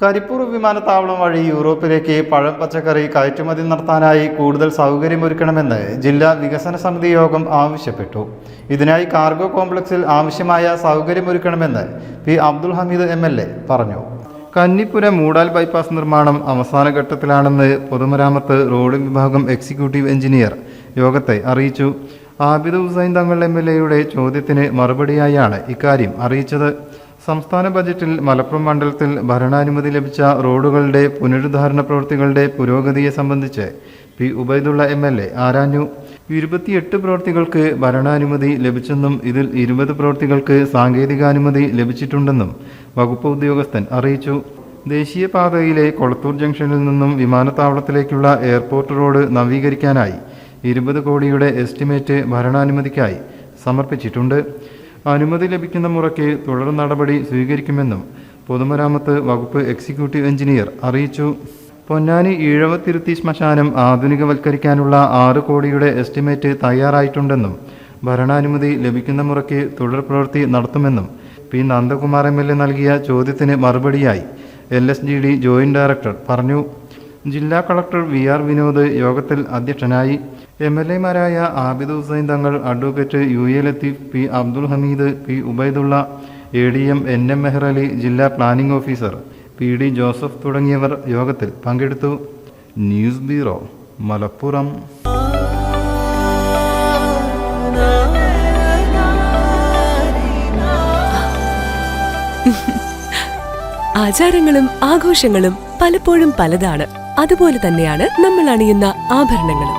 കരിപ്പൂർ വിമാനത്താവളം വഴി യൂറോപ്പിലേക്ക് പഴം പച്ചക്കറി കയറ്റുമതി നടത്താനായി കൂടുതൽ സൗകര്യമൊരുക്കണമെന്ന് ജില്ലാ വികസന സമിതി യോഗം ആവശ്യപ്പെട്ടു. ഇതിനായി കാർഗോ കോംപ്ലക്സിൽ ആവശ്യമായ സൗകര്യമൊരുക്കണമെന്ന് പി അബ്ദുൽ ഹമീദ് എം പറഞ്ഞു. കന്നിപ്പുര മൂടാൽ ബൈപ്പാസ് നിർമ്മാണം അവസാന ഘട്ടത്തിലാണെന്ന് പൊതുമരാമത്ത് റോഡ് വിഭാഗം എക്സിക്യൂട്ടീവ് എഞ്ചിനീയർ യോഗത്തെ അറിയിച്ചു. ആബിദ് ഹുസൈൻ തങ്ങൾ എം ചോദ്യത്തിന് മറുപടിയായാണ് ഇക്കാര്യം അറിയിച്ചത്. സംസ്ഥാന ബജറ്റിൽ മലപ്പുറം മണ്ഡലത്തിൽ ഭരണാനുമതി ലഭിച്ച റോഡുകളുടെ പുനരുദ്ധാരണ പ്രവൃത്തികളുടെ പുരോഗതിയെ സംബന്ധിച്ച് P Ubaidulla M L A ആരാഞ്ഞു. ഇരുപത്തിയെട്ട് പ്രവൃത്തികൾക്ക് ഭരണാനുമതി ലഭിച്ചെന്നും ഇതിൽ ഇരുപത് പ്രവൃത്തികൾക്ക് സാങ്കേതികാനുമതി ലഭിച്ചിട്ടുണ്ടെന്നും വകുപ്പ് ഉദ്യോഗസ്ഥൻ അറിയിച്ചു. ദേശീയപാതയിലെ കൊളത്തൂർ ജംഗ്ഷനിൽ നിന്നും വിമാനത്താവളത്തിലേക്കുള്ള എയർപോർട്ട് റോഡ് നവീകരിക്കാനായി ഇരുപത് കോടിയുടെ എസ്റ്റിമേറ്റ് ഭരണാനുമതിക്കായി സമർപ്പിച്ചിട്ടുണ്ട്. അനുമതി ലഭിക്കുന്ന മുറയ്ക്ക് തുടർ നടപടി സ്വീകരിക്കുമെന്നും പൊതുമരാമത്ത് വകുപ്പ് എക്സിക്യൂട്ടീവ് എഞ്ചിനീയർ അറിയിച്ചു. പൊന്നാനി ഈഴവത്തിരുത്തി ശ്മശാനം ആധുനികവൽക്കരിക്കാനുള്ള ആറ് കോടിയുടെ എസ്റ്റിമേറ്റ് തയ്യാറായിട്ടുണ്ടെന്നും ഭരണാനുമതി ലഭിക്കുന്ന മുറയ്ക്ക് തുടർ പ്രവൃത്തി നടത്തുമെന്നും P Nandakumar M L A നൽകിയ ചോദ്യത്തിന് മറുപടിയായി L S G D joint director പറഞ്ഞു. ജില്ലാ കളക്ടർ വി ആർ വിനോദ് യോഗത്തിൽ അധ്യക്ഷനായി. M L എമാരായ Abid Hussain Thangal advocate U A Latheef P Abdul Hameed P Ubaidulla A D M N M Meher Ali ജില്ലാ planning officer P D Joseph തുടങ്ങിയവർ യോഗത്തിൽ പങ്കെടുത്തു. News bureau Malappuram. ആചാരങ്ങളും ആഘോഷങ്ങളും പലപ്പോഴും പലതാണ്. അതുപോലെ തന്നെയാണ് നമ്മൾ അണിയുന്ന ആഭരണങ്ങളും.